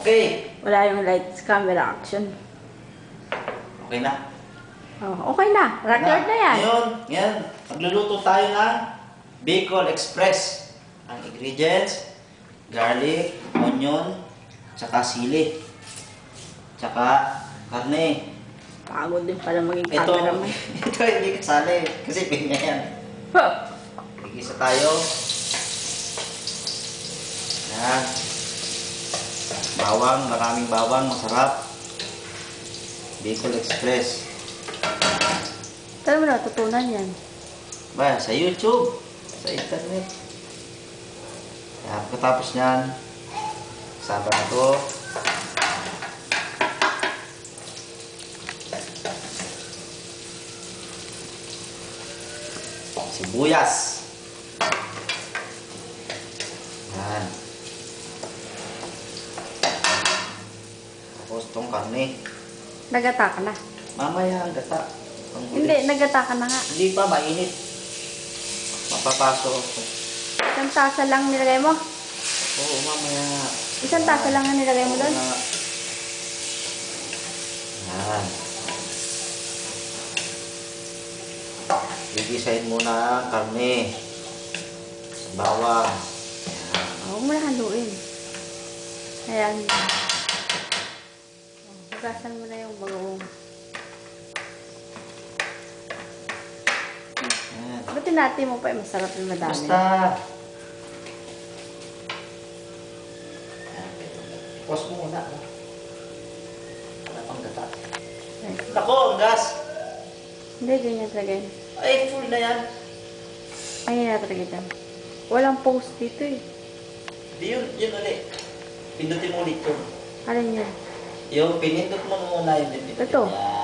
Okay. Wala yung lights, camera, action. Okay na. Oh, okay na. Record na yan. Ngayon, ngayon, magluluto tayo ng Bicol Express. Ang ingredients, garlic, onion, tsaka sili. Tsaka karne. Pagod din pala maging Ito, cameraman. ito hindi kasali kasi pinya yan. Igisa tayo. Yan. Bawang, maraming bawang, masarap. Bicol Express. Saan mo natutunan yan? Ba, sa YouTube, sa internet. Kaya pagkatapos niyan, sama na to. Sibuyas. Yan. Tapos tong karne. Nagata ka na. Mamaya ang gata. Ang. Hindi, nagata ka na nga. Hindi pa, mainit. Mapapaso. Isang tasa lang nilagay mo. Oo, mamaya. Isang tasa lang ang nilagay mo doon. Yan. Gigisahin muna ang karne. Bawang. Oh, Huwag mo na haluin. Ayan. Oh, Hugasan mo na yung bagoong. Ba't tinati mo pa? eh, Masarap yung madami. Basta. Pause mo muna. Wala pang gata. Nako, ang gas. Hindi, ganyan talaga yun. Ay, full na yan. Ay, na talaga dyan. Walang post dito eh. Di yun, yun ulit. Pindutin mo ulit yun. Alin yun? Yung pinindot mo muna yung pindutin Ito. niya.